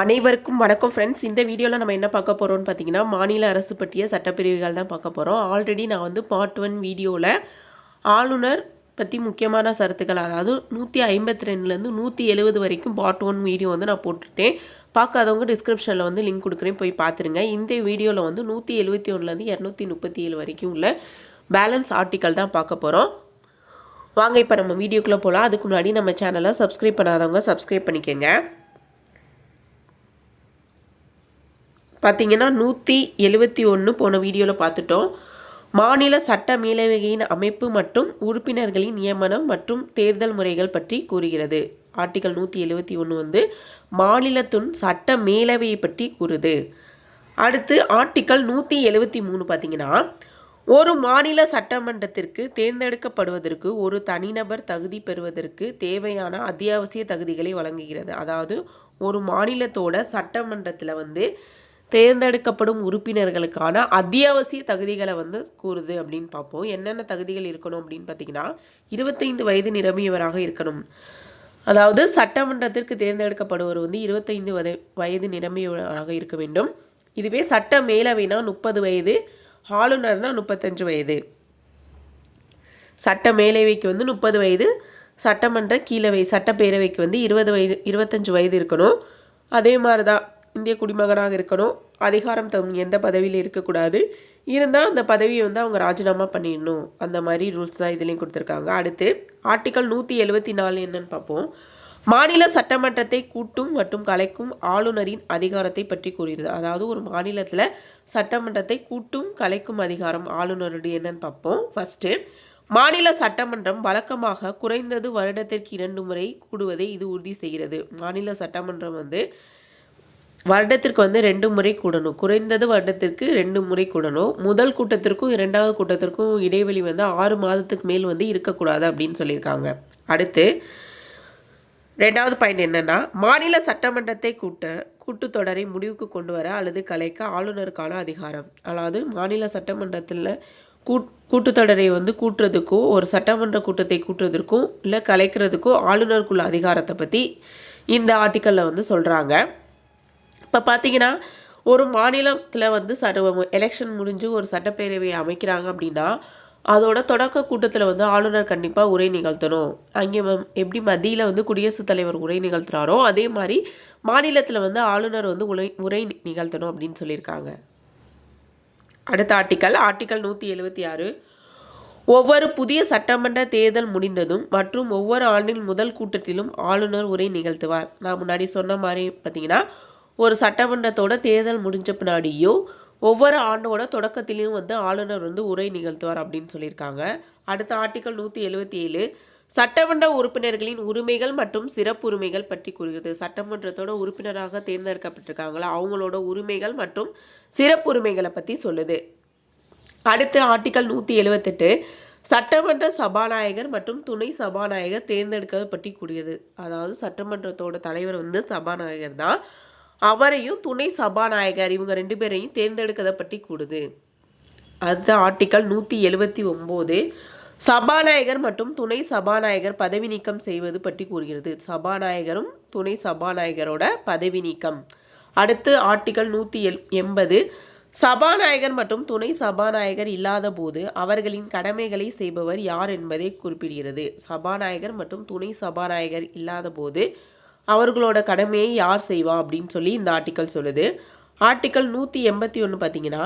அனைவருக்கும் வணக்கம் ஃப்ரெண்ட்ஸ் இந்த வீடியோவில் நம்ம என்ன பார்க்க போகிறோம்னு பார்த்தீங்கன்னா மாநில அரசு பற்றிய சட்டப்பிரிவுகள் தான் பார்க்க போகிறோம் ஆல்ரெடி நான் வந்து பார்ட் ஒன் வீடியோவில் ஆளுநர் பற்றி முக்கியமான சரத்துக்கள் அதாவது நூற்றி ஐம்பத்தி ரெண்டுலேருந்து நூற்றி எழுபது வரைக்கும் பார்ட் ஒன் வீடியோ வந்து நான் போட்டுட்டேன். பார்க்காதவங்க டிஸ்கிரிப்ஷனில் வந்து லிங்க் கொடுக்குறேன். போய் பார்த்துருங்க. இந்த வீடியோவில் வந்து நூற்றி எழுபத்தி ஒன்றுலேருந்து இரநூத்தி முப்பத்தி ஏழு வரைக்கும் உள்ள பேலன்ஸ் ஆர்டிக்கல் தான் பார்க்க போகிறோம் வாங்க இப்போ நம்ம வீடியோக்குள்ளே போகலாம் அதுக்கு முன்னாடி நம்ம சேனலை சப்ஸ்கிரைப் பண்ணாதவங்க சப்ஸ்கிரைப் பண்ணிக்கோங்க. பார்த்தீங்கன்னா நூற்றி எழுபத்தி ஒன்று போன வீடியோவில் பார்த்துட்டோம் மாநில சட்ட மேலவையின் அமைப்பு மற்றும் உறுப்பினர்களின் நியமனம் மற்றும் தேர்தல் முறைகள் பற்றி கூறுகிறது. ஆர்டிகல் நூற்றி எழுபத்தி ஒன்று வந்து மாநிலத்தின் சட்ட மேலவையை பற்றி கூறுது. அடுத்து ஆர்டிக்கல் நூற்றி எழுபத்தி மூணு பார்த்தீங்கன்னா ஒரு மாநில சட்டமன்றத்திற்கு தேர்ந்தெடுக்கப்படுவதற்கு ஒரு தனிநபர் தகுதி பெறுவதற்கு தேவையான அத்தியாவசிய தகுதிகளை வழங்குகிறது. அதாவது ஒரு மாநிலத்தோட சட்டமன்றத்தில் வந்து தேர்ந்தெடுக்கப்படும் உறுப்பினர்களுக்கான அத்தியாவசிய தகுதிகளை வந்து கூறுது அப்படின்னு பார்ப்போம். என்னென்ன தகுதிகள் இருக்கணும் அப்படின்னு பார்த்தீங்கன்னா இருபத்தைந்து வயது நிரம்பியவராக இருக்கணும். அதாவது சட்டமன்றத்திற்கு தேர்ந்தெடுக்கப்படுவர் வந்து இருபத்தைந்து வயது வயது நிரம்பியவராக இருக்க வேண்டும். இதுவே சட்ட மேலவைனா முப்பது வயது ஆளுநர்னா முப்பத்தஞ்சு வயது. சட்ட மேலவைக்கு வந்து முப்பது வயது சட்டமன்ற கீழவை சட்டப்பேரவைக்கு வந்து இருபது வயது இருபத்தஞ்சு வயது இருக்கணும். அதே மாதிரி தான் இந்திய குடிமகனாக இருக்கணும். அதிகாரம் தரும் எந்த பதவியில் இருக்கக்கூடாது. இருந்தால் அந்த பதவியை வந்து அவங்க ராஜினாமா பண்ணிடணும். அந்த மாதிரி ரூல்ஸ் தான் இதுலேயும் கொடுத்துருக்காங்க. அடுத்து ஆர்டிக்கல் நூற்றி எழுபத்தி நாலு என்னன்னு பார்ப்போம். மாநில சட்டமன்றத்தை கூட்டும் மற்றும் கலைக்கும் ஆளுநரின் அதிகாரத்தை பற்றி கூறுகிறது அதாவது ஒரு மாநிலத்தில் சட்டமன்றத்தை கூட்டும் கலைக்கும் அதிகாரம் ஆளுநருடைய என்னன்னு பார்ப்போம். ஃபஸ்ட்டு மாநில சட்டமன்றம் வழக்கமாக குறைந்தது வருடத்திற்கு இரண்டு முறை கூடுவதை இது உறுதி செய்கிறது. மாநில சட்டமன்றம் வந்து வருடத்திற்கு வந்து ரெண்டு முறை கூடணும். குறைந்தது வருடத்திற்கு ரெண்டு முறை கூடணும். முதல் கூட்டத்திற்கும் இரண்டாவது கூட்டத்திற்கும் இடைவெளி வந்து ஆறு மாதத்துக்கு மேல் வந்து இருக்கக்கூடாது அப்படின்னு சொல்லியிருக்காங்க. அடுத்து ரெண்டாவது பாயிண்ட் என்னன்னா மாநில சட்டமன்றத்தை கூட்ட கூட்டுத்தொடரை முடிவுக்கு கொண்டு வர அல்லது கலைக்க ஆளுநருக்கான அதிகாரம். அதாவது மாநில சட்டமன்றத்தில் கூட் கூட்டுத்தொடரை வந்து கூட்டுறதுக்கும் ஒரு சட்டமன்ற கூட்டத்தை கூட்டுறதுக்கும் இல்லை கலைக்கிறதுக்கும் ஆளுநருக்குள்ள அதிகாரத்தை பற்றி இந்த ஆர்டிக்கலில் வந்து சொல்கிறாங்க இப்போ பார்த்தீங்கன்னா ஒரு மாநிலத்தில் வந்து சட்ட எலெக்ஷன் முடிஞ்சு ஒரு சட்டப்பேரவையை அமைக்கிறாங்க அப்படின்னா அதோட தொடக்க கூட்டத்தில் வந்து ஆளுநர் கண்டிப்பாக உரை நிகழ்த்தணும். அங்கே எப்படி மத்தியில் வந்து குடியரசுத் தலைவர் உரை நிகழ்த்துறாரோ அதே மாதிரி மாநிலத்தில் வந்து ஆளுநர் வந்து உரை உரை நிகழ்த்தணும் அப்படின்னு சொல்லியிருக்காங்க. அடுத்த ஆர்டிக்கல் ஆர்டிக்கல் நூற்றி எழுபத்தி ஆறு. ஒவ்வொரு புதிய சட்டமன்ற தேர்தல் முடிந்ததும் மற்றும் ஒவ்வொரு ஆண்டின் முதல் கூட்டத்திலும் ஆளுநர் உரை நிகழ்த்துவார். நான் முன்னாடி சொன்ன மாதிரி பார்த்தீங்கன்னா ஒரு சட்டமன்றத்தோட தேர்தல் முடிஞ்ச பின்னாடியும் ஒவ்வொரு ஆண்டோட தொடக்கத்திலையும் வந்து ஆளுநர் வந்து உரை நிகழ்த்துவார் அப்படின்னு சொல்லியிருக்காங்க. அடுத்த ஆர்டிக்கல் நூற்றி எழுபத்தி ஏழு சட்டமன்ற உறுப்பினர்களின் உரிமைகள் மற்றும் சிறப்புரிமைகள் பற்றி கூறுகிறது. சட்டமன்றத்தோட உறுப்பினராக தேர்ந்தெடுக்கப்பட்டிருக்காங்களா? அவங்களோட உரிமைகள் மற்றும் சிறப்புரிமைகளை பற்றி சொல்லுது. அடுத்து ஆர்டிக்கல் நூற்றி எழுபத்தெட்டு சட்டமன்ற சபாநாயகர் மற்றும் துணை சபாநாயகர் தேர்ந்தெடுக்க பற்றி கூடியது அதாவது சட்டமன்றத்தோட தலைவர் வந்து சபாநாயகர் தான். அவரையும் துணை சபாநாயகர் இவங்க ரெண்டு பேரையும் தேர்ந்தெடுக்கதை பற்றி கூடுது. அடுத்த ஆர்டிக்கல் நூற்றி எழுபத்தி ஒம்போது. சபாநாயகர் மற்றும் துணை சபாநாயகர் பதவி நீக்கம் செய்வது பற்றி கூறுகிறது. சபாநாயகரும் துணை சபாநாயகரோட பதவி நீக்கம். அடுத்து ஆர்டிக்கல் நூற்றி எல் எண்பது. சபாநாயகர் மற்றும் துணை சபாநாயகர் இல்லாத போது அவர்களின் கடமைகளை செய்பவர் யார் என்பதை குறிப்பிடுகிறது. சபாநாயகர் மற்றும் துணை சபாநாயகர் இல்லாத போது அவர்களோட கடமையை யார் செய்வா அப்படின்னு சொல்லி இந்த ஆர்டிக்கல் சொல்லுது. ஆர்டிக்கல் நூற்றி எண்பத்தி ஒன்று பார்த்தீங்கன்னா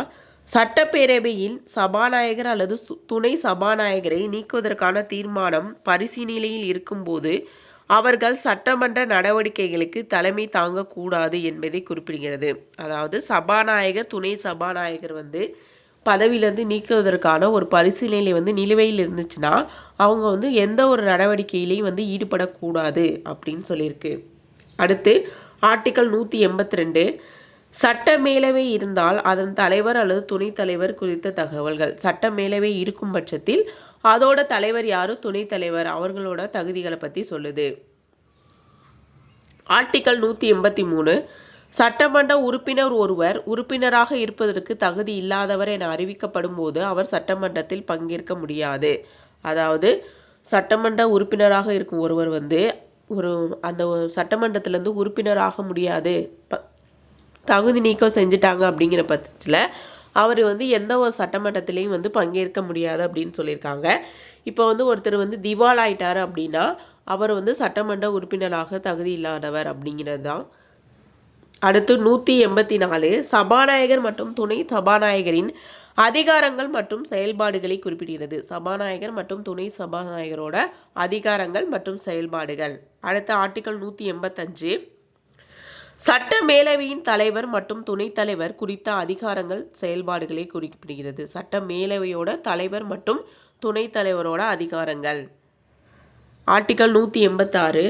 சட்டப்பேரவையில் சபாநாயகர் அல்லது துணை சபாநாயகரை நீக்குவதற்கான தீர்மானம் பரிசீலனையில் இருக்கும்போது அவர்கள் சட்டமன்ற நடவடிக்கைகளுக்கு தலைமை தாங்கக்கூடாது என்பதை குறிப்பிடுகிறது. அதாவது சபாநாயகர் துணை சபாநாயகர் வந்து பதவியிலேருந்து நீக்குவதற்கான ஒரு பரிசீலனை வந்து நிலுவையில் இருந்துச்சுன்னா அவங்க வந்து எந்த ஒரு நடவடிக்கையிலையும் வந்து ஈடுபடக்கூடாது அப்படின்னு சொல்லியிருக்கு. அடுத்து ஆர்டிக்கல் நூற்றி எண்பத்தி ரெண்டு சட்ட மேலவை இருந்தால் அதன் தலைவர் அல்லது துணைத் தலைவர் குறித்த தகவல்கள். சட்ட மேலவை இருக்கும் பட்சத்தில் அதோட தலைவர் யாரு? துணைத் தலைவர். அவர்களோட தகுதிகளை பற்றி சொல்லுது. ஆர்டிக்கல் நூற்றி எண்பத்தி மூணு சட்டமன்ற உறுப்பினர் ஒருவர் உறுப்பினராக இருப்பதற்கு தகுதி இல்லாதவர் என அறிவிக்கப்படும் போது அவர் சட்டமன்றத்தில் பங்கேற்க முடியாது. அதாவது சட்டமன்ற உறுப்பினராக இருக்கும் ஒருவர் வந்து ஒரு அந்த சட்டமன்றத்திலேருந்து உறுப்பினர் ஆக முடியாது. ப- தகுதி நீக்கம் செஞ்சுட்டாங்க அப்படிங்கிற பட்சத்தில் அவர் வந்து எந்த ஒரு சட்டமன்றத்திலையும் வந்து பங்கேற்க முடியாது அப்படின்னு சொல்லியிருக்காங்க. இப்போ வந்து ஒருத்தர் வந்து திவால் ஆயிட்டார் அப்படின்னா அவர் வந்து சட்டமன்ற உறுப்பினராக தகுதி இல்லாதவர் அப்படிங்கிறது தான் அடுத்து நூற்றி எண்பத்தி நாலு சபாநாயகர் மற்றும் துணை சபாநாயகரின் அதிகாரங்கள் மற்றும் செயல்பாடுகளை குறிப்பிடுகிறது. சபாநாயகர் மற்றும் துணை சபாநாயகரோட அதிகாரங்கள் மற்றும் செயல்பாடுகள். அடுத்த ஆர்டிகல் நூற்றி எண்பத்தஞ்சு சட்ட மேலவையின் தலைவர் மற்றும் துணைத் தலைவர் குறித்த அதிகாரங்கள் செயல்பாடுகளை குறிப்பிடுகிறது. சட்ட மேலவையோட தலைவர் மற்றும் துணைத் தலைவரோட அதிகாரங்கள். ஆர்டிகல் நூற்றி எண்பத்தாறு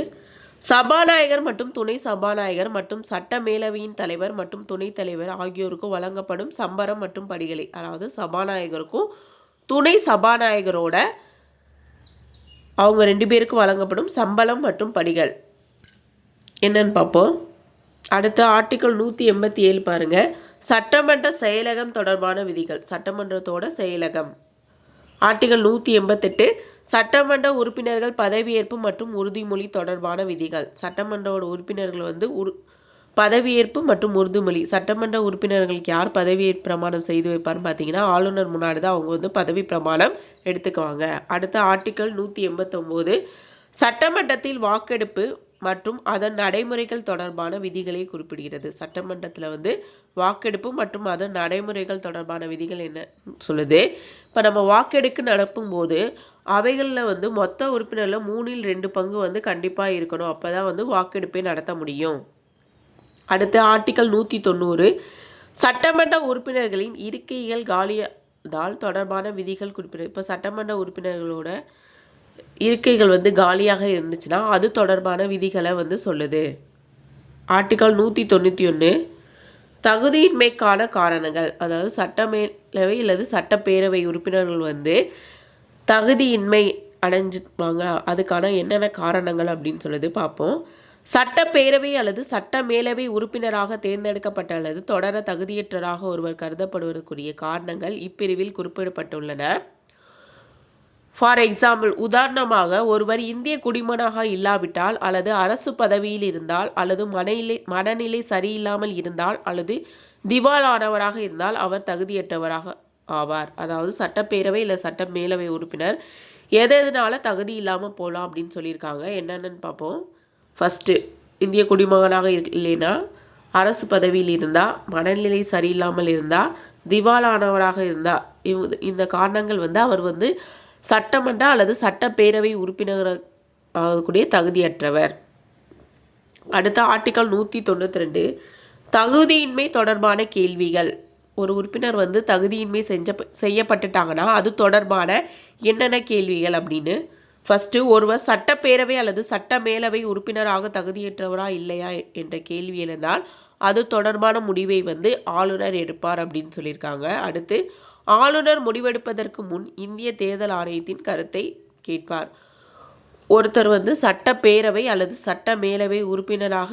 சபாநாயகர் மற்றும் துணை சபாநாயகர் மற்றும் சட்ட மேலவையின் தலைவர் மற்றும் துணைத் தலைவர் ஆகியோருக்கும் வழங்கப்படும் சம்பரம் மற்றும் படிகளை அதாவது சபாநாயகருக்கும் துணை சபாநாயகரோட அவங்க ரெண்டு பேருக்கும் வழங்கப்படும் சம்பளம் மற்றும் படிகள். என்னன்னு பார்ப்போம். அடுத்து ஆர்டிக்கல் நூற்றி எண்பத்தி ஏழு பாருங்க. சட்டமன்ற செயலகம் தொடர்பான விதிகள் சட்டமன்றத்தோட செயலகம். ஆர்டிகல் நூற்றி எண்பத்தெட்டு சட்டமன்ற உறுப்பினர்கள் பதவியேற்பு மற்றும் உறுதிமொழி தொடர்பான விதிகள். சட்டமன்ற உறுப்பினர்கள் வந்து உரு பதவியேற்பு மற்றும் உறுதிமொழி. சட்டமன்ற உறுப்பினர்களுக்கு யார் பதவியேற்பு பிரமாணம் செய்து வைப்பார்னு பார்த்தீங்கன்னா ஆளுநர் முன்னாடி தான் அவங்க வந்து பதவி பிரமாணம் எடுத்துக்குவாங்க. அடுத்த ஆர்டிக்கல் நூற்றி எண்பத்தொம்போது சட்டமன்றத்தில் வாக்கெடுப்பு மற்றும் அதன் நடைமுறைகள் தொடர்பான விதிகளை குறிப்பிடுகிறது. சட்டமன்றத்தில் வந்து வாக்கெடுப்பு மற்றும் அதன் நடைமுறைகள் தொடர்பான விதிகள் என்ன சொல்லுது? இப்போ நம்ம வாக்கெடுக்க நடக்கும்போது அவைகளில் வந்து மொத்த உறுப்பினரில் மூணில் ரெண்டு பங்கு வந்து கண்டிப்பாக இருக்கணும். அப்போ தான் வந்து வாக்கெடுப்பை நடத்த முடியும். அடுத்து ஆர்டிக்கல் நூற்றி தொண்ணூறு. சட்டமன்ற உறுப்பினர்களின் இருக்கைகள் காலியாதால் தொடர்பான விதிகள் குறிப்பிடு இப்போ சட்டமன்ற உறுப்பினர்களோட இருக்கைகள் வந்து காலியாக இருந்துச்சுன்னா அது தொடர்பான விதிகளை வந்து சொல்லுது. ஆர்டிகல் நூற்றி தொண்ணூற்றி ஒன்று தகுதியின்மைக்கான காரணங்கள் அதாவது சட்டமேலவை அல்லது சட்டப்பேரவை உறுப்பினர்கள் வந்து தகுதியின்மை அடைஞ்சிருப்பாங்க. அதுக்கான என்னென்ன காரணங்கள் அப்படின்னு சொல்லுது பார்ப்போம். சட்டப்பேரவை அல்லது சட்ட மேலவை உறுப்பினராக தேர்ந்தெடுக்கப்பட்ட அல்லது தொடர தகுதியற்றராக ஒருவர் கருதப்படுவதற்குரிய காரணங்கள் இப்பிரிவில் குறிப்பிடப்பட்டுள்ளன. ஃபார் எக்ஸாம்பிள் உதாரணமாக ஒருவர் இந்திய குடிமனாக இல்லாவிட்டால் அல்லது அரசு பதவியில் இருந்தால் அல்லது மனநிலை மனநிலை சரியில்லாமல் இருந்தால் அல்லது திவாலானவராக இருந்தால் அவர் தகுதியற்றவராக ஆவார். அதாவது சட்டப்பேரவை இல்லை சட்ட மேலவை உறுப்பினர். எது எதனால தகுதி இல்லாமல் போகலாம் அப்படின்னு சொல்லியிருக்காங்க. என்னென்னு பார்ப்போம். ஃபஸ்ட்டு இந்திய குடிமகனாக இல்லைன்னா அரசு பதவியில் இருந்தால் மனநிலை சரியில்லாமல் இருந்தால் திவாலானவராக இருந்தால் இவ் இந்த காரணங்கள் வந்து அவர் வந்து சட்டமன்ற அல்லது சட்டப்பேரவை உறுப்பினர் ஆகக்கூடிய தகுதியற்றவர். அடுத்த ஆர்டிக்கல் நூற்றி தொண்ணூற்றி ரெண்டு தகுதியின்மை தொடர்பான கேள்விகள். ஒரு உறுப்பினர் வந்து தகுதியின்மை செஞ்ச செய்யப்பட்டுட்டாங்கன்னா அது தொடர்பான என்னென்ன கேள்விகள் அப்படின்னு? ஃபஸ்ட்டு ஒருவர் சட்டப்பேரவை அல்லது சட்ட மேலவை உறுப்பினராக தகுதியற்றவரா இல்லையா என்ற கேள்வி எழுந்தால் அது தொடர்பான முடிவை வந்து ஆளுநர் எடுப்பார் அப்படின்னு சொல்லியிருக்காங்க. அடுத்து ஆளுநர் முடிவெடுப்பதற்கு முன் இந்திய தேர்தல் ஆணையத்தின் கருத்தை கேட்பார். ஒருத்தர் வந்து சட்டப்பேரவை அல்லது சட்ட மேலவை உறுப்பினராக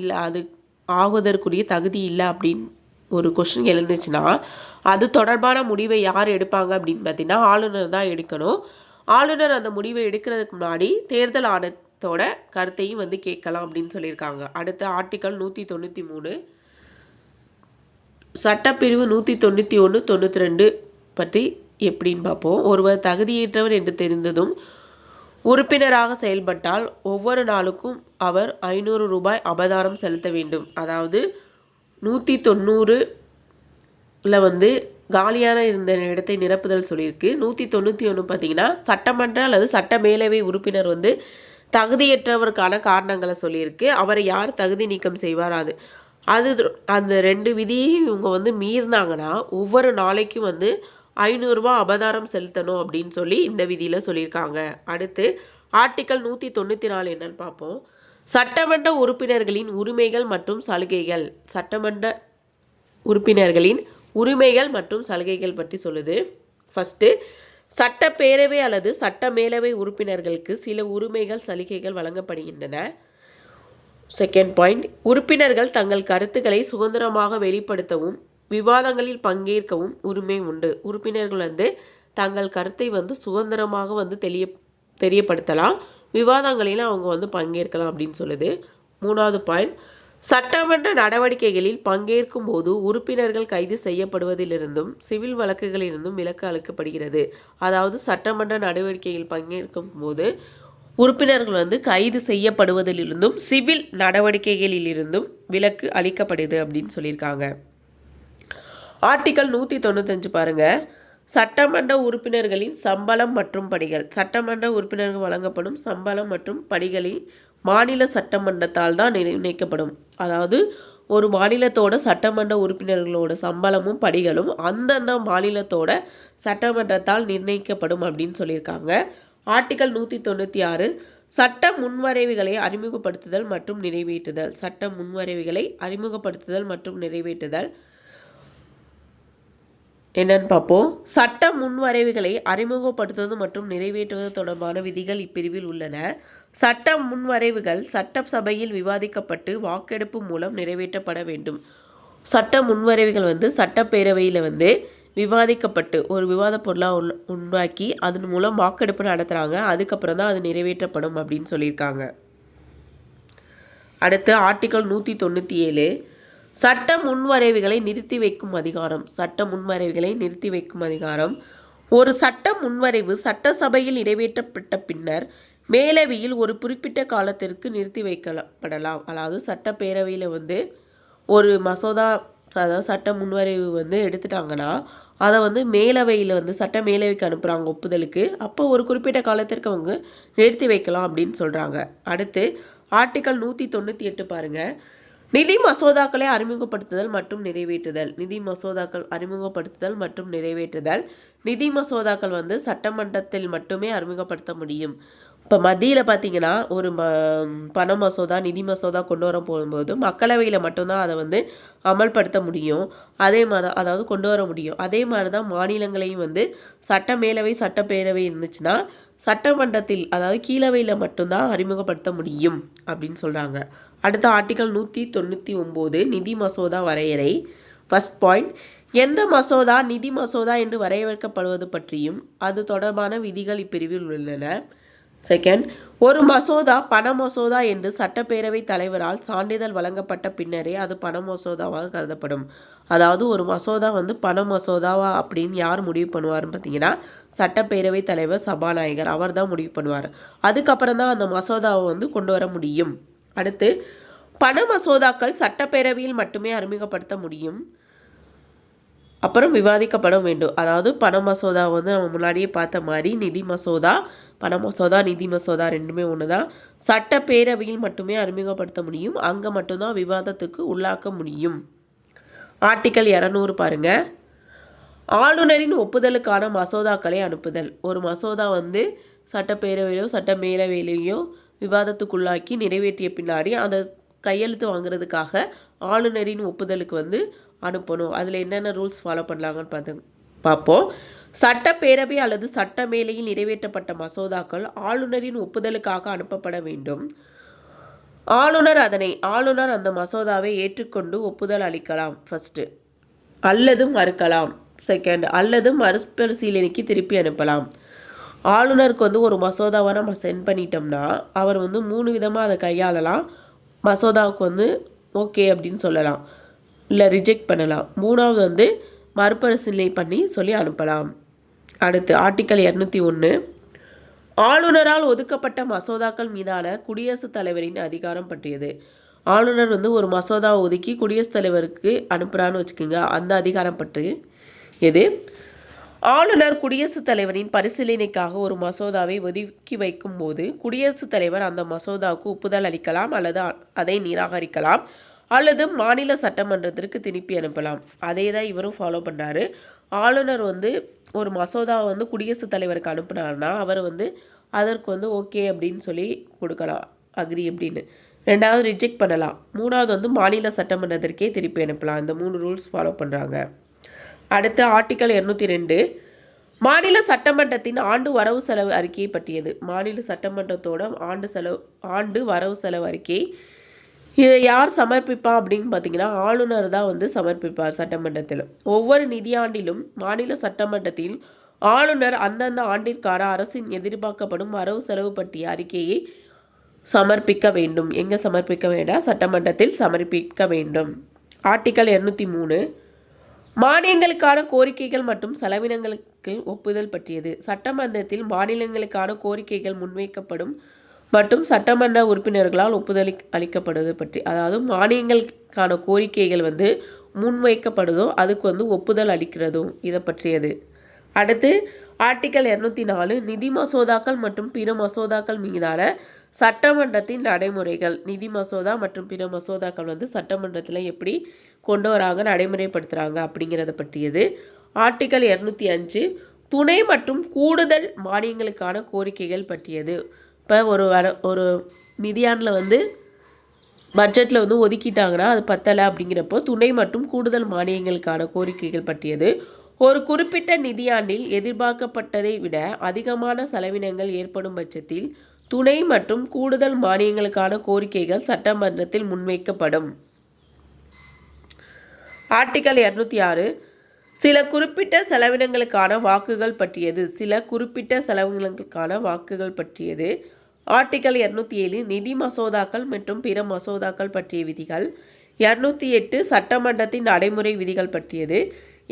இல்லை அது ஆகுவதற்குரிய தகுதி இல்லை அப்படின்னு ஒரு கொஷின் எழுந்துச்சுன்னா அது தொடர்பான முடிவை யார் எடுப்பாங்க அப்படின்னு பார்த்தீங்கன்னா ஆளுநர் தான் எடுக்கணும். ஆளுநர் அந்த முடிவை எடுக்கிறதுக்கு முன்னாடி தேர்தல் ஆணையத்தோட கருத்தையும் வந்து கேட்கலாம் அப்படின்னு சொல்லியிருக்காங்க. அடுத்த ஆர்டிக்கல் நூற்றி தொண்ணூற்றி மூணு. சட்டப்பிரிவு நூற்றி தொண்ணூற்றி ஒன்று தொண்ணூற்றி ரெண்டு பற்றி எப்படின்னு பார்ப்போம். ஒருவர் தகுதியற்றவர் என்று தெரிந்ததும் உறுப்பினராக செயல்பட்டால் ஒவ்வொரு நாளுக்கும் அவர் ஐநூறு ரூபாய் அபதாரம் செலுத்த வேண்டும். அதாவது நூற்றி தொண்ணூறுல வந்து காலியான இருந்த இடத்தை நிரப்புதல் சொல்லியிருக்கு. நூற்றி தொண்ணூற்றி ஒன்று பார்த்தீங்கன்னா சட்டமன்ற அல்லது சட்ட மேலவை உறுப்பினர் வந்து தகுதியற்றவருக்கான காரணங்களை சொல்லியிருக்கு. அவரை யார் தகுதி நீக்கம் செய்வார்? அது அது அந்த ரெண்டு விதியையும் இவங்க வந்து மீறினாங்கன்னா ஒவ்வொரு நாளைக்கும் வந்து ஐநூறுரூவா அபதாரம் செலுத்தணும் அப்படின்னு சொல்லி இந்த விதியில் சொல்லியிருக்காங்க. அடுத்து ஆர்டிக்கல் நூற்றி தொண்ணூற்றி நாலு என்னன்னு பார்ப்போம் சட்டமன்ற உறுப்பினர்களின் உரிமைகள் மற்றும் சலுகைகள். சட்டமன்ற உறுப்பினர்களின் உரிமைகள் மற்றும் சலுகைகள் பற்றி சொல்லுது. ஃபஸ்ட்டு சட்டப்பேரவை அல்லது சட்ட மேலவை உறுப்பினர்களுக்கு சில உரிமைகள் சலுகைகள் வழங்கப்படுகின்றன. செகண்ட் பாயிண்ட் உறுப்பினர்கள் தங்கள் கருத்துக்களை சுதந்திரமாக வெளிப்படுத்தவும் விவாதங்களில் பங்கேற்கவும் உரிமை உண்டு. உறுப்பினர்கள் வந்து தங்கள் கருத்தை வந்து சுதந்திரமாக வந்து தெரிய தெரியப்படுத்தலாம். விவாதங்களிலும் அவங்க வந்து பங்கேற்கலாம் அப்படின்னு சொல்லுது. மூணாவது பாயிண்ட் சட்டமன்ற நடவடிக்கைகளில் பங்கேற்கும் போது உறுப்பினர்கள் கைது செய்யப்படுவதிலிருந்தும் சிவில் வழக்குகளிலிருந்தும் விலக்கு அளிக்கப்படுகிறது. அதாவது சட்டமன்ற நடவடிக்கையில் பங்கேற்கும் போது உறுப்பினர்கள் வந்து கைது செய்யப்படுவதிலிருந்தும் சிவில் நடவடிக்கைகளிலிருந்தும் விலக்கு அளிக்கப்படுது அப்படின்னு சொல்லியிருக்காங்க. ஆர்டிக்கல் நூற்றி தொண்ணூத்தஞ்சு பாருங்கள் சட்டமன்ற உறுப்பினர்களின் சம்பளம் மற்றும் படிகள். சட்டமன்ற உறுப்பினர்கள் வழங்கப்படும் சம்பளம் மற்றும் படிகளில் மாநில சட்டமன்றத்தால் தான் நிர்ணயிக்கப்படும் அதாவது ஒரு மாநிலத்தோட சட்டமன்ற உறுப்பினர்களோட சம்பளமும் படிகளும் அந்தந்த மாநிலத்தோட சட்டமன்றத்தால் நிர்ணயிக்கப்படும் அப்படின்னு சொல்லியிருக்காங்க. ஆர்டிகல் நூற்றி தொண்ணூற்றி ஆறு சட்ட முன்வரைவுகளை அறிமுகப்படுத்துதல் மற்றும் நிறைவேற்றுதல். சட்ட முன்வரைவுகளை அறிமுகப்படுத்துதல் மற்றும் நிறைவேற்றுதல். என்னன்னு பார்ப்போம். சட்ட முன்வரைவுகளை அறிமுகப்படுத்துவது மற்றும் நிறைவேற்றுவது தொடர்பான விதிகள் இப்பிரிவில் உள்ளன. சட்ட முன்வரைவுகள் சட்டசபையில் விவாதிக்கப்பட்டு வாக்கெடுப்பு மூலம் நிறைவேற்றப்பட வேண்டும். சட்ட முன்வரைவுகள் வந்து சட்டப்பேரவையில் வந்து விவாதிக்கப்பட்டு ஒரு விவாத பொருளாக உள் உண்டாக்கி அதன் மூலம் வாக்கெடுப்பு நடத்துகிறாங்க அதுக்கப்புறம் தான் அது நிறைவேற்றப்படும் அப்படின்னு சொல்லியிருக்காங்க. அடுத்து ஆர்டிகல் நூற்றி தொண்ணூற்றி ஏழு. சட்ட முன்வரைவுகளை நிறுத்தி வைக்கும் அதிகாரம். சட்ட முன்வரைவுகளை நிறுத்தி வைக்கும் அதிகாரம். ஒரு சட்ட முன்வரைவு சட்டசபையில் நிறைவேற்றப்பட்ட பின்னர் மேலவையில் ஒரு குறிப்பிட்ட காலத்திற்கு நிறுத்தி வைக்கப்படலாம். அதாவது சட்டப்பேரவையில் வந்து ஒரு மசோதா அதாவது சட்ட முன்வரைவு வந்து எடுத்துட்டாங்கன்னா அதை வந்து மேலவையில் வந்து சட்ட மேலவைக்கு அனுப்புகிறாங்க ஒப்புதலுக்கு. அப்போ ஒரு குறிப்பிட்ட காலத்திற்கு அவங்க நிறுத்தி வைக்கலாம் அப்படின்னு சொல்கிறாங்க அடுத்து ஆர்டிக்கல் நூற்றி தொண்ணூற்றி எட்டு பாருங்கள் நிதி மசோதாக்களை அறிமுகப்படுத்துதல் மற்றும் நிறைவேற்றுதல். நிதி மசோதாக்கள் அறிமுகப்படுத்துதல் மற்றும் நிறைவேற்றுதல். நிதி மசோதாக்கள் வந்து சட்டமன்றத்தில் மட்டுமே அறிமுகப்படுத்த முடியும். இப்போ மத்தியில் பார்த்தீங்கன்னா ஒரு ம பண மசோதா நிதி மசோதா கொண்டு வர போகும்போது மக்களவையில் மட்டும்தான் அதை வந்து அமல்படுத்த முடியும். அதே மாதிரி அதாவது கொண்டு வர முடியும். அதே மாதிரி தான் மாநிலங்களையும் வந்து சட்ட மேலவை சட்டப்பேரவை இருந்துச்சுன்னா சட்டமன்றத்தில் அதாவது கீழவையில் மட்டும்தான் அறிமுகப்படுத்த முடியும் அப்படின்னு சொல்கிறாங்க அடுத்த ஆர்டிகல் நூற்றி தொண்ணூற்றி ஒம்பது நிதி மசோதா வரையறை. ஃபஸ்ட் பாயிண்ட் எந்த மசோதா நிதி மசோதா என்று வரையறுக்கப்படுவது பற்றியும் அது தொடர்பான விதிகள் இப்பிரிவில் உள்ளன. செகண்ட் ஒரு மசோதா பண மசோதா என்று சட்டப்பேரவை தலைவரால் சான்றிதழ் வழங்கப்பட்ட பின்னரே அது பண மசோதாவாக கருதப்படும். அதாவது ஒரு மசோதா வந்து பண மசோதாவா அப்படின்னு யார் முடிவு பண்ணுவார்னு பார்த்தீங்கன்னா சட்டப்பேரவை தலைவர் சபாநாயகர் அவர் தான் முடிவு பண்ணுவார். அதுக்கப்புறம் தான் அந்த மசோதாவை வந்து கொண்டு வர முடியும். அடுத்து பண மசோதாக்கள் சட்டப்பேரவையில் மட்டுமே அறிமுகப்படுத்த முடியும். அப்புறம் விவாதிக்கப்பட வேண்டும். அதாவது பண மசோதா வந்து நம்ம முன்னாடியே பார்த்த மாதிரி நிதி மசோதா பண மசோதா நிதி மசோதா ரெண்டுமே ஒன்று தான் சட்டப்பேரவையில் மட்டுமே அறிமுகப்படுத்த முடியும். அங்கே மட்டும்தான் விவாதத்துக்கு உள்ளாக்க முடியும். ஆர்டிக்கல் இரநூறு பாருங்க. ஆளுநரின் ஒப்புதலுக்கான மசோதாக்களை அனுப்புதல். ஒரு மசோதா வந்து சட்டப்பேரவையிலோ சட்ட மேலவையிலையோ விவாதத்துக்குள்ளாக்கி நிறைவேற்றிய பின்னாடி அதை கையெழுத்து வாங்குறதுக்காக ஆளுநரின் ஒப்புதலுக்கு வந்து அனுப்பணும். அதில் என்னென்ன ரூல்ஸ் ஃபாலோ பண்ணலாங்கன்னு பார்த்து பார்ப்போம். சட்டப்பேரவை அல்லது சட்ட மேலையில் நிறைவேற்றப்பட்ட மசோதாக்கள் ஆளுநரின் ஒப்புதலுக்காக அனுப்பப்பட வேண்டும். ஆளுநர் அதனை ஆளுநர் அந்த மசோதாவை ஏற்றுக்கொண்டு ஒப்புதல் அளிக்கலாம். ஃபஸ்ட்டு அல்லது மறுக்கலாம். செகண்ட் அல்லது மறுபரிசீலனைக்கு திருப்பி அனுப்பலாம். ஆளுநருக்கு வந்து ஒரு மசோதாவை நம்ம சென்ட் பண்ணிட்டோம்னா அவர் வந்து மூணு விதமாக அதை கையாளலாம். மசோதாவுக்கு வந்து ஓகே அப்படின்னு சொல்லலாம். இல்லை ரிஜெக்ட் பண்ணலாம். மூணாவது வந்து மறுபரிசீலனை பண்ணி சொல்லி அனுப்பலாம். அடுத்து ஆர்டிக்கல் இரநூத்தி ஒன்று ஆளுநரால் ஒதுக்கப்பட்ட மசோதாக்கள் மீதான குடியரசுத் தலைவரின் அதிகாரம் பற்றியது. ஆளுநர் வந்து ஒரு மசோதாவை ஒதுக்கி குடியரசுத் தலைவருக்கு அனுப்புகிறான்னு வச்சுக்கோங்க. அந்த அதிகாரம் பற்றி எது ஆளுநர் குடியரசுத் தலைவரின் பரிசீலனைக்காக ஒரு மசோதாவை ஒதுக்கி வைக்கும் போது குடியரசுத் தலைவர் அந்த மசோதாவுக்கு ஒப்புதல் அளிக்கலாம் அல்லது அதை நிராகரிக்கலாம் அல்லது மாநில சட்டமன்றத்திற்கு திருப்பி அனுப்பலாம். அதே தான் இவரும் ஃபாலோ பண்ணுறாரு ஆளுநர் வந்து ஒரு மசோதாவை வந்து குடியரசுத் தலைவருக்கு அனுப்புனாருன்னா அவர் வந்து அதற்கு வந்து ஓகே அப்படின்னு சொல்லி கொடுக்கலாம். அக்ரி அப்படின்னு. ரெண்டாவது ரிஜெக்ட் பண்ணலாம். மூணாவது வந்து மாநில சட்டமன்றத்திற்கே திருப்பி அனுப்பலாம். இந்த மூணு ரூல்ஸ் ஃபாலோ பண்ணுறாங்க அடுத்து ஆர்டிக்கல் இரநூத்தி ரெண்டு. மாநில சட்டமன்றத்தின் ஆண்டு வரவு செலவு அறிக்கையை பற்றியது. மாநில சட்டமன்றத்தோட ஆண்டு செலவு ஆண்டு வரவு செலவு அறிக்கை. இதை யார் சமர்ப்பிப்பா அப்படின்னு பார்த்தீங்கன்னா ஆளுநர் தான் வந்து சமர்ப்பிப்பார் சட்டமன்றத்தில். ஒவ்வொரு நிதியாண்டிலும் மாநில சட்டமன்றத்தில் ஆளுநர் அந்தந்த ஆண்டிற்கான அரசின் எதிர்பார்க்கப்படும் வரவு செலவு பற்றிய அறிக்கையை சமர்ப்பிக்க வேண்டும். எங்கே சமர்ப்பிக்க வேண்டாம்? சட்டமன்றத்தில் சமர்ப்பிக்க வேண்டும். ஆர்டிக்கல் இரநூத்தி மூணு. மானியங்களுக்கான கோரிக்கைகள் மற்றும் செலவினங்களுக்கு ஒப்புதல் பற்றியது. சட்டமன்றத்தில் மாநிலங்களுக்கான கோரிக்கைகள் முன்வைக்கப்படும் மற்றும் சட்டமன்ற உறுப்பினர்களால் ஒப்புதல் அளிக்கப்படுவது பற்றி அதாவது மானியங்களுக்கான கோரிக்கைகள் வந்து முன்வைக்கப்படுதோ அதுக்கு வந்து ஒப்புதல் அளிக்கிறதும் இதை பற்றியது. அடுத்து ஆர்டிக்கல் இரநூத்தி நாலு நிதி மசோதாக்கள் மற்றும் பிற மசோதாக்கள் மீதான சட்டமன்றத்தின் நடைமுறைகள். நிதி மசோதா மற்றும் பிற மசோதாக்கள் வந்து சட்டமன்றத்தில் எப்படி கொண்டு வராங்க நடைமுறைப்படுத்துகிறாங்க அப்படிங்கிறத பற்றியது. ஆர்டிக்கல் இரநூத்தி அஞ்சு துணை மற்றும் கூடுதல் மானியங்களுக்கான கோரிக்கைகள் பற்றியது. இப்போ ஒரு வர ஒரு நிதியாண்டில் வந்து பட்ஜெட்டில் வந்து ஒதுக்கிட்டாங்கன்னா அது பத்தலை அப்படிங்கிறப்போ துணை மற்றும் கூடுதல் மானியங்களுக்கான கோரிக்கைகள் பற்றியது. ஒரு குறிப்பிட்ட நிதியாண்டில் எதிர்பார்க்கப்பட்டதை விட அதிகமான செலவினங்கள் ஏற்படும் பட்சத்தில் துணை மற்றும் கூடுதல் மானியங்களுக்கான கோரிக்கைகள் சட்டமன்றத்தில் முன்வைக்கப்படும். ஆர்டிகல் இரநூத்தி ஆறு சில குறிப்பிட்ட செலவினங்களுக்கான வாக்குகள் பற்றியது சில குறிப்பிட்ட செலவினங்களுக்கான வாக்குகள் பற்றியது ஆர்டிகல் இரநூத்தி ஏழு நிதி மசோதாக்கள் மற்றும் பிற மசோதாக்கள் பற்றிய விதிகள் இரநூத்தி எட்டு சட்டமன்றத்தின் நடைமுறை விதிகள் பற்றியது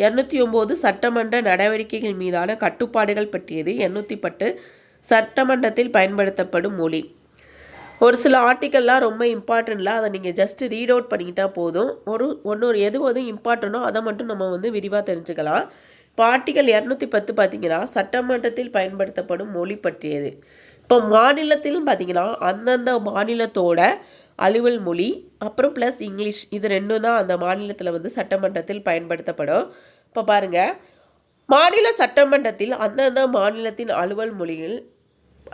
இரநூத்தி ஒம்பது சட்டமன்ற நடவடிக்கைகள் மீதான கட்டுப்பாடுகள் பற்றியது எண்ணூற்றி பத்து சட்டமன்றத்தில் பயன்படுத்தப்படும் மொழி. ஒரு சில ஆர்டிக்கல்லாம் ரொம்ப இம்பார்ட்டண்ட்ல அதை நீங்கள் ஜஸ்ட்டு ரீட் அவுட் பண்ணிக்கிட்டா போதும். ஒரு ஒன்று எது எது இம்பார்ட்டனோ அதை மட்டும் நம்ம வந்து விரிவாக தெரிஞ்சுக்கலாம். இப்போ ஆர்டிக்கல் இரநூத்தி பத்து பார்த்தீங்கன்னா சட்டமன்றத்தில் பயன்படுத்தப்படும் மொழி பற்றியது. இப்போ மாநிலத்திலும் பார்த்தீங்கன்னா அந்தந்த மாநிலத்தோட அலுவல் மொழி அப்புறம் ப்ளஸ் இங்கிலீஷ் இது ரெண்டும் தான் அந்த மாநிலத்தில் வந்து சட்டமன்றத்தில் பயன்படுத்தப்படும். இப்போ பாருங்கள் மாநில சட்டமன்றத்தில் அந்தந்த மாநிலத்தின் அலுவல் மொழிகள்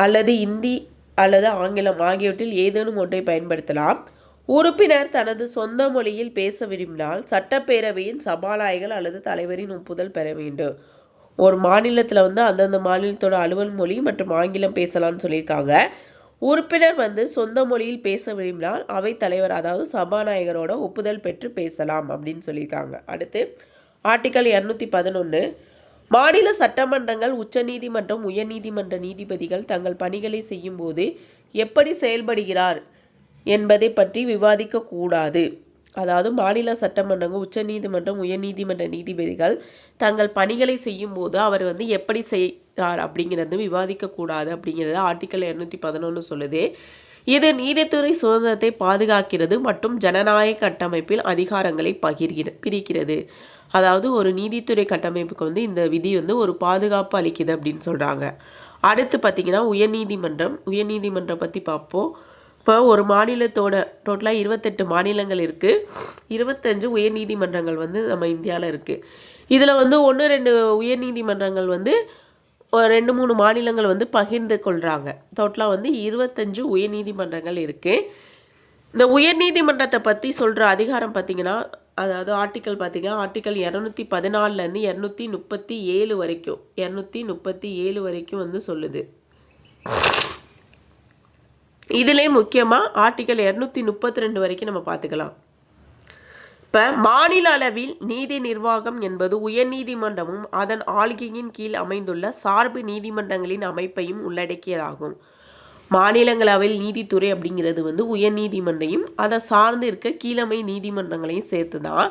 அல்லது இந்தி அல்லது ஆங்கிலம் ஆகியவற்றில் ஏதேனும் ஒன்றை பயன்படுத்தலாம். உறுப்பினர் தனது சொந்த மொழியில் பேச விரும்பினால் சட்டப்பேரவையின் சபாநாயகர் அல்லது தலைவரின் ஒப்புதல் பெற வேண்டும். ஒரு மாநிலத்தில் வந்து அந்தந்த மாநிலத்தோட அலுவல் மொழி மற்றும் ஆங்கிலம் பேசலாம்னு சொல்லியிருக்காங்க. உறுப்பினர் வந்து சொந்த மொழியில் பேச விரும்பினால் அவை தலைவர் அதாவது சபாநாயகரோட ஒப்புதல் பெற்று பேசலாம் அப்படின்னு சொல்லியிருக்காங்க. அடுத்து ஆர்டிக்கல் இரநூத்தி பதினொன்று மாநில சட்டமன்றங்கள் உச்சநீதிமன்றம் உயர்நீதிமன்ற நீதிபதிகள் தங்கள் பணிகளை செய்யும்போது எப்படி செயல்படுகிறார் என்பதை பற்றி விவாதிக்கக்கூடாது அதாவது மாநில சட்டமன்றங்கள் உச்சநீதிமன்றம் உயர்நீதிமன்ற நீதிபதிகள் தங்கள் பணிகளை செய்யும்போது அவர் வந்து எப்படி செய் செய்கிறார் அப்படிங்கிறது விவாதிக்கக்கூடாது அப்படிங்கிறது ஆர்டிக்கல் இரநூத்தி பதினொன்று சொல்லுது. இது நீதித்துறை சுதந்திரத்தை பாதுகாக்கிறது மற்றும் ஜனநாயக கட்டமைப்பில் அதிகாரங்களை பகிர்கிற பிரிக்கிறது. அதாவது ஒரு நீதித்துறை கட்டமைப்புக்கு வந்து இந்த விதி வந்து ஒரு பாதுகாப்பு அளிக்குது அப்படின்னு சொல்கிறாங்க அடுத்து பார்த்திங்கன்னா உயர்நீதிமன்றம் உயர்நீதிமன்றம் பற்றி பார்ப்போம் இப்போ ஒரு மாநிலத்தோட டோட்டலாக இருபத்தெட்டு மாநிலங்கள் இருக்குது இருபத்தஞ்சு உயர்நீதிமன்றங்கள் வந்து நம்ம இந்தியாவில் இருக்குது இதில் வந்து ஒன்று ரெண்டு உயர்நீதிமன்றங்கள் வந்து ரெண்டு மூணு மாநிலங்கள் வந்து பகிர்ந்து கொள்கிறாங்க டோட்டலாக வந்து இருபத்தஞ்சு உயர்நீதிமன்றங்கள் இருக்குது இந்த உயர்நீதிமன்றத்தை பற்றி சொல்கிற அதிகாரம் பார்த்திங்கன்னா அதாவது ஆர்டிக்கல் பார்த்தீங்கன்னா ஆர்டிக்கல் இரநூத்தி பதினாலுலேருந்து இரநூத்தி முப்பத்தி ஏழு வரைக்கும் இரநூத்தி முப்பத்தி ஏழு வரைக்கும் வந்து சொல்லுது. இதிலே முக்கியமாக ஆர்டிக்கல் இரநூத்தி முப்பத்தி ரெண்டு வரைக்கும் நம்ம பார்த்துக்கலாம் இப்போ மாநில அளவில் நீதி நிர்வாகம் என்பது உயர்நீதிமன்றமும் அதன் ஆளுகையின் கீழ் அமைந்துள்ள சார்பு நீதிமன்றங்களின் அமைப்பையும் உள்ளடக்கியதாகும். மாநிலங்களவையில் நீதித்துறை அப்படிங்கிறது வந்து உயர்நீதிமன்றையும் அதை சார்ந்து இருக்க கீழமை நீதிமன்றங்களையும் சேர்த்து தான்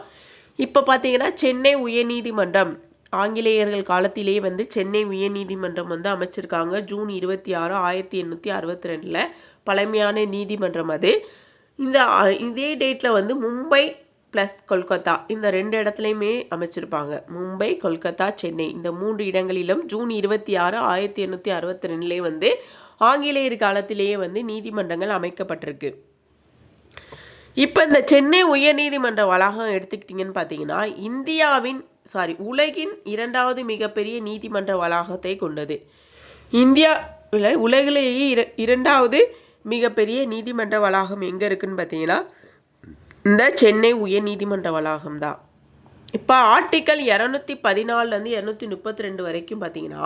இப்போ பார்த்தீங்கன்னா சென்னை உயர்நீதிமன்றம் ஆங்கிலேயர்கள் காலத்திலே வந்து சென்னை உயர்நீதிமன்றம் வந்து அமைச்சிருக்காங்க. ஜூன் இருபத்தி ஆறு ஆயிரத்தி எண்ணூற்றி அறுபத்தி ரெண்டில் பழமையான நீதிமன்றம் அது. இந்த இதே டேட்டில் வந்து மும்பை ப்ளஸ் கொல்கத்தா. இந்த ரெண்டு இடத்துலையுமே அமைச்சிருப்பாங்க. மும்பை கொல்கத்தா சென்னை. இந்த மூன்று இடங்களிலும் ஜூன் இருபத்தி ஆறு ஆயிரத்தி எண்ணூற்றி அறுபத்தி ரெண்டுலேயே வந்து ஆங்கிலேயர் காலத்திலேயே வந்து நீதிமன்றங்கள் அமைக்கப்பட்டிருக்கு. இப்போ இந்த சென்னை உயர்நீதிமன்ற வளாகம் எடுத்துக்கிட்டிங்கன்னு பார்த்தீங்கன்னா இந்தியாவின் சாரி உலகின் இரண்டாவது மிகப்பெரிய நீதிமன்ற வளாகத்தை கொண்டது. இந்தியாவில் உலகிலேயே இர இரண்டாவது மிகப்பெரிய நீதிமன்ற வளாகம் எங்கே இருக்குன்னு பார்த்தீங்கன்னா இந்த சென்னை உயர்நீதிமன்ற வளாகம் தான் இப்போ ஆர்டிக்கல் இரநூத்தி பதினாலுலேருந்து இரநூத்தி முப்பத்தி ரெண்டு வரைக்கும் பார்த்தீங்கன்னா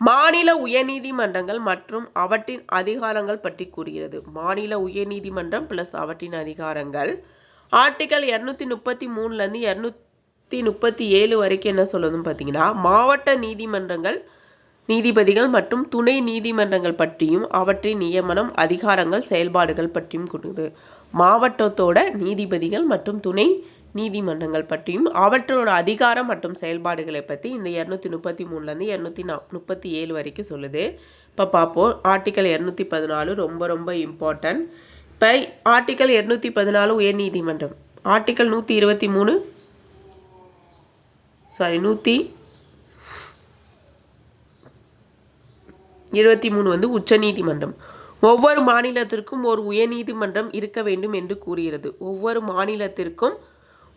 மாநில உயர்நீதிமன்றங்கள் மற்றும் அவற்றின் அதிகாரங்கள் பற்றி கூறுகிறது. மாநில உயர்நீதிமன்றம் ப்ளஸ் அவற்றின் அதிகாரங்கள். ஆர்டிக்கல் இரநூத்தி முப்பத்தி மூணுலேருந்து இரநூத்தி முப்பத்தி ஏழு வரைக்கும் என்ன சொல்லுதுன்னு பார்த்தீங்கன்னா மாவட்ட நீதிமன்றங்கள் நீதிபதிகள் மற்றும் துணை நீதிமன்றங்கள் பற்றியும் அவற்றின் நியமனம் அதிகாரங்கள் செயல்பாடுகள் பற்றியும் கொடுக்குது மாவட்டத்தோட நீதிபதிகள் மற்றும் துணை நீதிமன்றங்கள் பற்றியும் அவற்றோட அதிகாரம் மற்றும் செயல்பாடுகளை பற்றி இந்த இரநூத்தி முப்பத்தி மூணுலேருந்து இரநூத்தி நா முப்பத்தி ஏழு வரைக்கும் சொல்லுது. இப்போ பார்ப்போம் ஆர்டிக்கல் இரநூத்தி பதினாலு ரொம்ப ரொம்ப இம்பார்ட்டன்ட் இப்போ ஆர்டிக்கல் இரநூத்தி பதினாலு உயர்நீதிமன்றம். ஆர்டிக்கல் நூற்றி இருபத்தி மூணு சாரி நூற்றி இருபத்தி மூணு வந்து உச்சநீதிமன்றம். ஒவ்வொரு மாநிலத்திற்கும் ஒரு உயர்நீதிமன்றம் இருக்க வேண்டும் என்று கூறுகிறது. ஒவ்வொரு மாநிலத்திற்கும்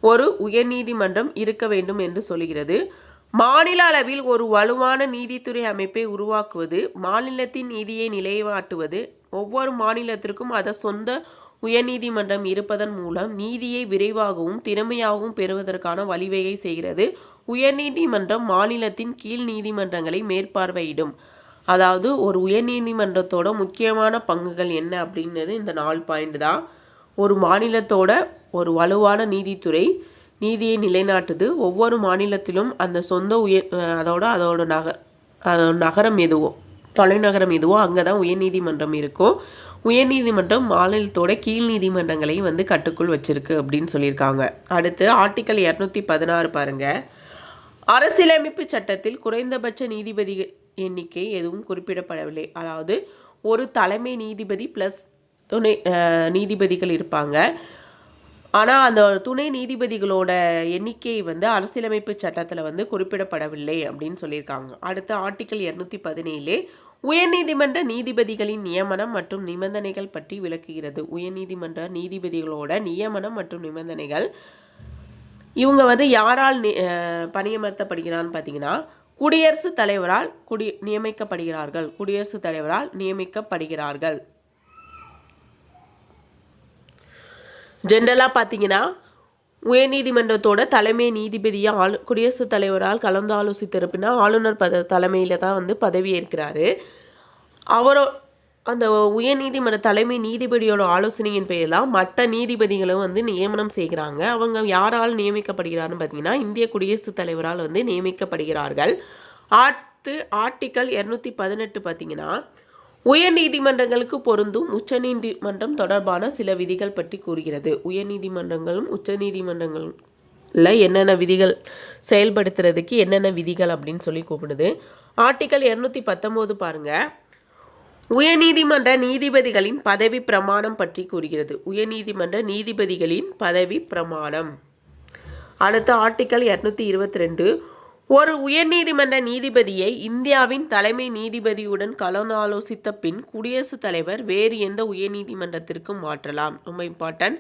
ஒரு உயர்நீதிமன்றம் இருக்க வேண்டும் என்று சொல்கிறது மாநில அளவில் ஒரு வலுவான நீதித்துறை அமைப்பை உருவாக்குவது மாநிலத்தின் நீதியை நிலைநாட்டுவது ஒவ்வொரு மாநிலத்திற்கும் அதன் சொந்த உயர்நீதிமன்றம் இருப்பதன் மூலம் நீதியை விரைவாகவும் திறமையாகவும் பெறுவதற்கான வழிவகை செய்கிறது. உயர்நீதிமன்றம் மாநிலத்தின் கீழ் நீதிமன்றங்களை மேற்பார்வையிடும். அதாவது ஒரு உயர்நீதிமன்றத்தோட முக்கியமான பங்குகள் என்ன அப்படின்றது இந்த நாலு பாயிண்ட் தான். ஒரு மாநிலத்தோட ஒரு வலுவான நீதித்துறை நீதியை நிலைநாட்டுது. ஒவ்வொரு மாநிலத்திலும் அந்த சொந்த உயர் அதோட அதோட நக அதோட நகரம் எதுவோ தலைநகரம் எதுவோ அங்கே தான் உயர்நீதிமன்றம் இருக்கும். உயர்நீதிமன்றம் மாநிலத்தோட கீழ் நீதிமன்றங்களையும் வந்து கட்டுக்குள் வச்சிருக்கு அப்படின்னு சொல்லியிருக்காங்க. அடுத்து ஆர்டிக்கல் இரநூத்தி பதினாறு பாருங்க. அரசியலமைப்பு சட்டத்தில் குறைந்தபட்ச நீதிபதி எண்ணிக்கை எதுவும் குறிப்பிடப்படவில்லை. அதாவது ஒரு தலைமை நீதிபதி ப்ளஸ் துணை நீதிபதிகள் இருப்பாங்க. ஆனால் அந்த துணை நீதிபதிகளோட எண்ணிக்கை வந்து அரசியலமைப்பு சட்டத்தில் வந்து குறிப்பிடப்படவில்லை அப்படின்னு சொல்லியிருக்காங்க. அடுத்த ஆர்டிக்கல் இரநூத்தி பதினேழு உயர்நீதிமன்ற நீதிபதிகளின் நியமனம் மற்றும் நிபந்தனைகள் பற்றி விளக்குகிறது. உயர்நீதிமன்ற நீதிபதிகளோட நியமனம் மற்றும் நிபந்தனைகள் இவங்க வந்து யாரால் பணியமர்த்தப்படுகிறான்னு பார்த்தீங்கன்னா குடியரசுத் தலைவரால் குடி நியமிக்கப்படுகிறார்கள். குடியரசுத் தலைவரால் நியமிக்கப்படுகிறார்கள். ஜென்ரலாக பார்த்தீங்கன்னா உயர்நீதிமன்றத்தோட தலைமை நீதிபதியாக ஆளு குடியரசுத் தலைவரால் கலந்து ஆலோசித்திருப்பினா ஆளுநர் பத தலைமையில் தான் வந்து பதவி ஏற்கிறாரு அவரோ அந்த உயர்நீதிமன்ற தலைமை நீதிபதியோட ஆலோசனையின் பேரில் மற்ற நீதிபதிகளும் வந்து நியமனம் செய்கிறாங்க. அவங்க யாரால் நியமிக்கப்படுகிறாருன்னு பார்த்தீங்கன்னா இந்திய குடியரசுத் தலைவரால் வந்து நியமிக்கப்படுகிறார்கள். அடுத்து ஆர்டிக்கல் இரநூத்தி பதினெட்டு பார்த்தீங்கன்னா உயர்நீதிமன்றங்களுக்கு பொருந்தும் உச்சநீதிமன்றம் தொடர்பான சில விதிகள் பற்றி கூறுகிறது. உயர்நீதிமன்றங்களும் உச்சநீதிமன்றங்கள்ல என்னென்ன விதிகள் செயல்படுத்துறதுக்கு என்னென்ன விதிகள் அப்படின்னு சொல்லி கூப்பிடுது. ஆர்டிக்கல் இரநூத்தி பத்தொம்போது பாருங்கள் உயர்நீதிமன்ற நீதிபதிகளின் பதவி பிரமாணம் பற்றி கூறுகிறது. உயர்நீதிமன்ற நீதிபதிகளின் பதவி பிரமாணம். அடுத்த ஆர்டிக்கல் இரநூத்தி இருபத்தி ரெண்டு ஒரு உயர்நீதிமன்ற நீதிபதியை இந்தியாவின் தலைமை நீதிபதியுடன் கலந்தாலோசித்த பின் குடியரசுத் தலைவர் வேறு எந்த உயர்நீதிமன்றத்திற்கும் மாற்றலாம். ரொம்ப இம்பார்ட்டன்ட்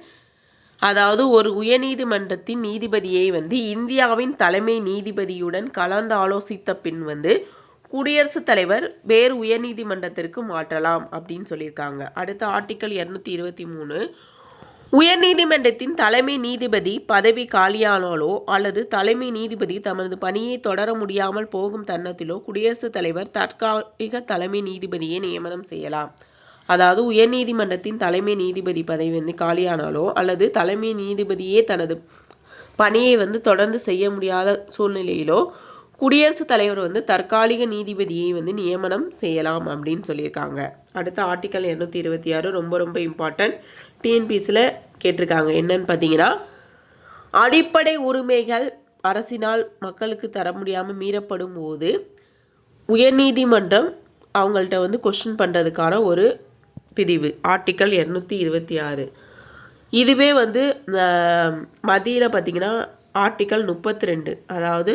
அதாவது ஒரு உயர்நீதிமன்றத்தின் நீதிபதியை வந்து இந்தியாவின் தலைமை நீதிபதியுடன் கலந்து ஆலோசித்த பின் வந்து குடியரசுத் தலைவர் வேறு உயர்நீதிமன்றத்திற்கு மாற்றலாம் அப்படின்னு சொல்லியிருக்காங்க. அடுத்த ஆர்டிக்கல் இரநூத்தி இருபத்தி மூணு. உயர்நீதிமன்றத்தின் தலைமை நீதிபதி பதவி காலியானாலோ அல்லது தலைமை நீதிபதி தமது பணியை தொடர முடியாமல் போகும் தருணத்திலோ குடியரசுத் தலைவர் தற்காலிக தலைமை நீதிபதியை நியமனம் செய்யலாம். அதாவது உயர்நீதிமன்றத்தின் தலைமை நீதிபதி பதவி வந்து காலியானாலோ அல்லது தலைமை நீதிபதியே தனது பணியை வந்து தொடர்ந்து செய்ய முடியாத சூழ்நிலையிலோ குடியரசுத் தலைவர் வந்து தற்காலிக நீதிபதியை வந்து நியமனம் செய்யலாம் அப்படின்னு சொல்லியிருக்காங்க. அடுத்த ஆர்டிக்கல் இரநூத்தி இருபத்தி ஆறு ரொம்ப ரொம்ப இம்பார்ட்டன்ட் டிஎன்பிசியில் கேட்டிருக்காங்க. என்னன்னு பார்த்தீங்கன்னா அடிப்படை உரிமைகள் அரசினால் மக்களுக்கு தர முடியாமல் மீறப்படும் போது உயர்நீதிமன்றம் அவங்கள்ட்ட வந்து கொஷின் பண்ணுறதுக்கான ஒரு பிரிவு. ஆர்டிக்கல் இரநூத்தி இருபத்தி ஆறு. இதுவே வந்து மதியில் பார்த்தீங்கன்னா ஆர்டிக்கல் முப்பத்தி ரெண்டு. அதாவது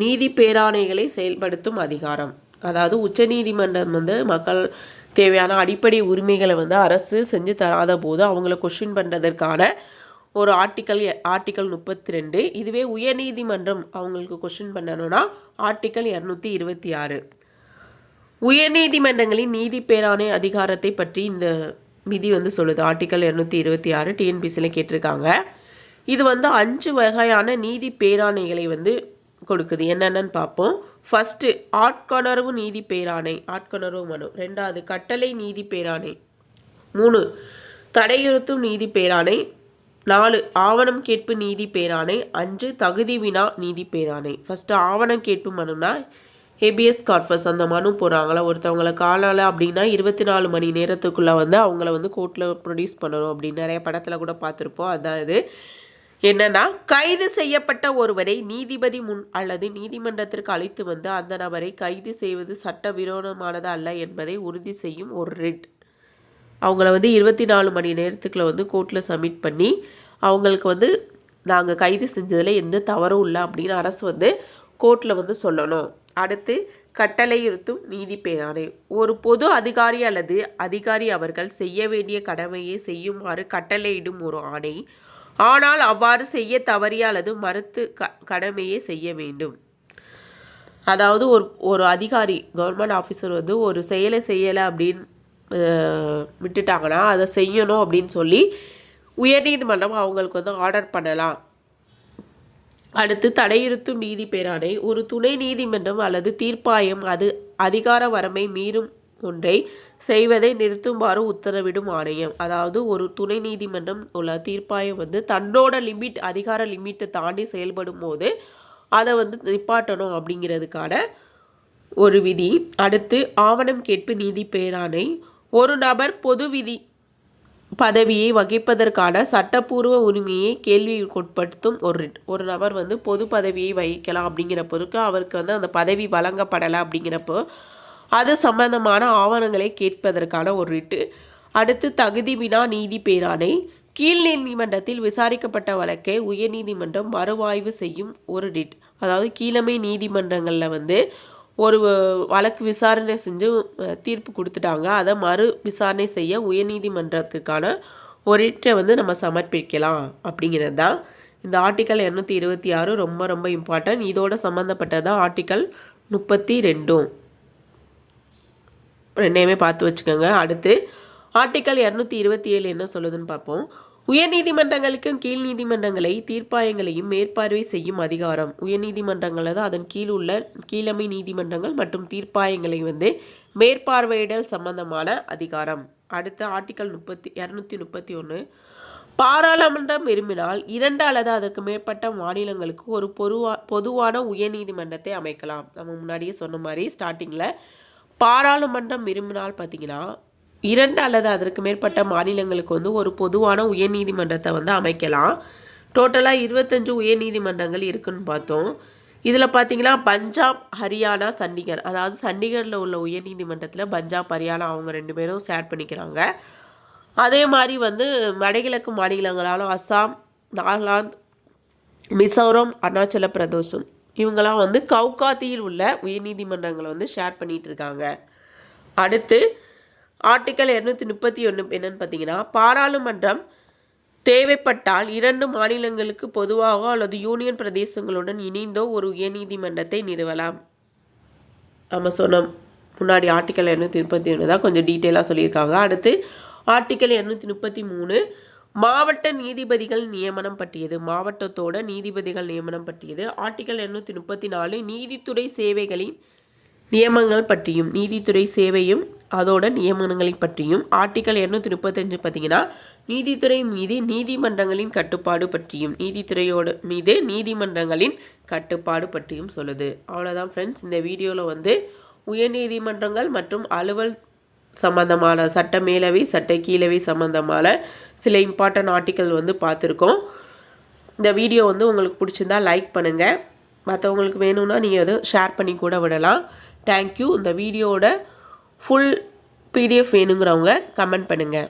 நீதி பேராணைகளை செயல்படுத்தும் அதிகாரம். அதாவது உச்சநீதிமன்றம் வந்து மக்கள் தேவையான அடிப்படை உரிமைகளை வந்து அரசு செஞ்சு தராத போது அவங்கள கொஷின் பண்ணுறதற்கான ஒரு ஆர்டிக்கல் ஆர்டிக்கல் முப்பத்தி ரெண்டு இதுவே உயர்நீதிமன்றம் அவங்களுக்கு கொஷின் பண்ணணும்னா ஆர்டிக்கல் இரநூத்தி இருபத்தி ஆறு. உயர்நீதிமன்றங்களின் நீதி பேராணை அதிகாரத்தை பற்றி இந்த விதி வந்து சொல்லுது. ஆர்டிக்கல் இரநூத்தி இருபத்தி ஆறு டிஎன்பிசியில் கேட்டிருக்காங்க. இது வந்து அஞ்சு வகையான நீதி பேராணைகளை வந்து கொடுக்குது. என்னென்னு பார்ப்போம். ஃபஸ்ட்டு ஆட்கொணர்வு நீதி பேராணை. ஆட்கொணர்வு மனு. ரெண்டாவது கட்டளை நீதி பேராணை. மூணு தடையுறுத்தும் நீதி பேராணை. நாலு ஆவணம் கேட்பு நீதி பேராணை. அஞ்சு தகுதி வினா நீதி பேராணை. ஃபஸ்ட்டு ஆவணம் கேட்பு மனுனா ஹெபியஸ் கார்பஸ். அந்த மனு போடுறாங்களா? ஒருத்தவங்களை காணலை அப்படின்னா இருபத்தி நாலு மணி நேரத்துக்குள்ளே வந்து அவங்கள வந்து கோர்ட்டில் ப்ரொடியூஸ் பண்ணணும் அப்படின்னு நிறைய படத்தில் கூட பார்த்துருப்போம். அதான் இது. என்னன்னா கைது செய்யப்பட்ட ஒருவரை நீதிபதி முன் அல்லது நீதிமன்றத்திற்கு அழைத்து வந்து அந்த நபரை கைது செய்வது சட்டவிரோதமானது அல்ல என்பதை உறுதி செய்யும் ஒரு ரிட். அவங்கள வந்து இருபத்தி நாலு மணி நேரத்துக்குள்ள வந்து கோர்ட்டில் சப்மிட் பண்ணி அவங்களுக்கு வந்து நாங்கள் கைது செஞ்சதில் எந்த தவறும் இல்லை அப்படின்னு அரசு வந்து கோர்ட்டில் வந்து சொல்லணும். அடுத்து கட்டளையுறுத்தும் நீதி பேராணை. ஒரு பொது அதிகாரி அல்லது அதிகாரி அவர்கள் செய்ய வேண்டிய கடமையை செய்யுமாறு கட்டளையிடும் ஒரு ஆணை. ஆனால் அவ்வாறு செய்ய தவறிய அல்லது மறுத்து க கடமையை செய்ய வேண்டும். அதாவது ஒரு ஒரு அதிகாரி கவர்மெண்ட் ஆஃபீஸர் வந்து ஒரு செயலை செய்யலை அப்படின்னு விட்டுட்டாங்கன்னா அதை செய்யணும் அப்படின்னு சொல்லி உயர்நீதிமன்றம் அவங்களுக்கு வந்து ஆர்டர் பண்ணலாம். அடுத்து தடையிறுத்தும் நீதி பேராணை ஒரு துணை நீதிமன்றம் அல்லது தீர்ப்பாயம் அது அதிகார வரம்பை மீறும் ஒன்றை செய்வதை நிறுத்துமாறு உத்தரவிடும் ஆணையம். அதாவது ஒரு துணை நீதிமன்றம் உள்ள தீர்ப்பாயம் வந்து தன்னோட லிமிட் அதிகார லிமிட்டை தாண்டி செயல்படும் போது அதை வந்து நிப்பாட்டணும் அப்படிங்கிறதுக்கான ஒரு விதி. அடுத்து ஆவணம் கேட்பு நீதி பேராணை. ஒரு நபர் பொது விதி பதவியை வகிப்பதற்கான சட்டப்பூர்வ உரிமையை கேள்விக்குட்படுத்தும் ஒரு ஒரு நபர் வந்து பொது பதவியை வகிக்கலாம் அப்படிங்கிறப்போதுக்கு அவருக்கு வந்து அந்த பதவி வழங்கப்படலை அப்படிங்கிறப்போ அது சம்பந்தமான ஆவணங்களை கேட்பதற்கான ஒரு ரிட்டு. அடுத்து தகுதி வினா நீதி பேராணை. கீழ் நீதிமன்றத்தில் விசாரிக்கப்பட்ட வழக்கை உயர்நீதிமன்றம் மறுவாய்வு செய்யும் ஒரு ரிட். அதாவது கீழமை நீதிமன்றங்களில் வந்து ஒரு வழக்கு விசாரணை செஞ்சு தீர்ப்பு கொடுத்துட்டாங்க. அதை மறு விசாரணை செய்ய உயர்நீதிமன்றத்துக்கான ஒரு ரிட்டை வந்து நம்ம சமர்ப்பிக்கலாம். அப்படிங்கிறது தான் இந்த ஆர்டிக்கல் இரநூத்தி இருபத்தி ஆறு ரொம்ப ரொம்ப இம்பார்ட்டன்ட். இதோட சம்மந்தப்பட்டதான் ஆர்டிக்கல் முப்பத்தி ரெண்டும். ரெண்டையுமே பார்த்து வச்சுக்கோங்க. அடுத்து ஆர்டிக்கல் இரநூத்தி இருபத்தி ஏழு என்ன சொல்லுதுன்னு பார்ப்போம். உயர்நீதிமன்றங்களுக்கும் கீழ் நீதிமன்றங்களை தீர்ப்பாயங்களையும் மேற்பார்வை செய்யும் அதிகாரம். உயர்நீதிமன்றங்கள் தான் அதன் கீழ் உள்ள கீழமை நீதிமன்றங்கள் மற்றும் தீர்ப்பாயங்களை வந்து மேற்பார்வையிடல் சம்பந்தமான அதிகாரம். அடுத்து ஆர்டிக்கல் முப்பத்தி இரநூத்தி முப்பத்தி ஒன்று பாராளுமன்றம் விரும்பினால் இரண்டு அல்லது அதற்கு மேற்பட்ட மாநிலங்களுக்கு ஒரு பொதுவா பொதுவான உயர்நீதிமன்றத்தை அமைக்கலாம். நம்ம முன்னாடியே சொன்ன மாதிரி ஸ்டார்டிங்கில் பாராளுமன்றம் விரும்பினால் பார்த்தீங்கன்னா இரண்டு அல்லது அதற்கு மேற்பட்ட மாநிலங்களுக்கு வந்து ஒரு பொதுவான உயர்நீதிமன்றத்தை வந்து அமைக்கலாம். டோட்டலாக இருபத்தஞ்சு உயர்நீதிமன்றங்கள் இருக்குன்னு பார்த்தோம். இதில் பார்த்தீங்கன்னா பஞ்சாப் ஹரியானா சண்டிகர் அதாவது சண்டிகரில் உள்ள உயர்நீதிமன்றத்தில் பஞ்சாப் ஹரியானா அவங்க ரெண்டு பேரும் ஷேர் பண்ணிக்கிறாங்க. அதே மாதிரி வந்து வடகிழக்கு மாநிலங்களான அஸ்ஸாம் நாகாலாந்து மிசோரம் அருணாச்சல பிரதேசம் இவங்கெல்லாம் வந்து கவுகாத்தியில் உள்ள உயர்நீதிமன்றங்களை வந்து ஷேர் பண்ணிகிட்டு இருக்காங்க அடுத்து ஆர்டிக்கல் இரநூத்தி முப்பத்தி ஒன்று என்னன்னு பார்த்தீங்கன்னா பாராளுமன்றம் தேவைப்பட்டால் இரண்டு மாநிலங்களுக்கு பொதுவாக அல்லது யூனியன் பிரதேசங்களுடன் இணைந்தோ ஒரு உயர்நீதிமன்றத்தை நிறுவலாம். நம்ம சொன்னோம் முன்னாடி ஆர்டிக்கல் இரநூத்தி முப்பத்தி ஒன்று தான் கொஞ்சம் டீட்டெயிலாக சொல்லியிருக்காங்க. அடுத்து ஆர்டிக்கல் இரநூத்தி முப்பத்தி மூணு மாவட்ட நீதிபதிகள் நியமனம் பற்றியது. மாவட்டத்தோட நீதிபதிகள் நியமனம் பற்றியது. ஆர்டிகல் எண்ணூற்றி முப்பத்தி நாலு நீதித்துறை சேவைகளின் நியமனங்கள் பற்றியும் நீதித்துறை சேவையும் அதோட நியமனங்களை பற்றியும் ஆர்டிகல் இரநூத்தி முப்பத்தஞ்சு பார்த்தீங்கன்னா நீதித்துறை மீது நீதிமன்றங்களின் கட்டுப்பாடு பற்றியும் நீதித்துறையோட மீது நீதிமன்றங்களின் கட்டுப்பாடு பற்றியும் சொல்லுது. அவ்வளோதான் ஃப்ரெண்ட்ஸ் இந்த வீடியோவில் வந்து உயர்நீதிமன்றங்கள் மற்றும் அலுவல் சம்பந்தமான சட்ட மேலவை சட்ட கீழவை சம்பந்தமான சில இம்பார்ட்டன்ட் ஆர்டிக்கல் வந்து பார்த்துருக்கோம். இந்த வீடியோ வந்து உங்களுக்கு பிடிச்சிருந்தா லைக் பண்ணுங்கள் மற்றவங்களுக்கு வேணும்னா நீங்கள் அதை ஷேர் பண்ணி கூட விடலாம். தேங்க்யூ இந்த வீடியோவோட ஃபுல் பிடிஎஃப் வேணுங்கிறவங்க கமெண்ட் பண்ணுங்கள்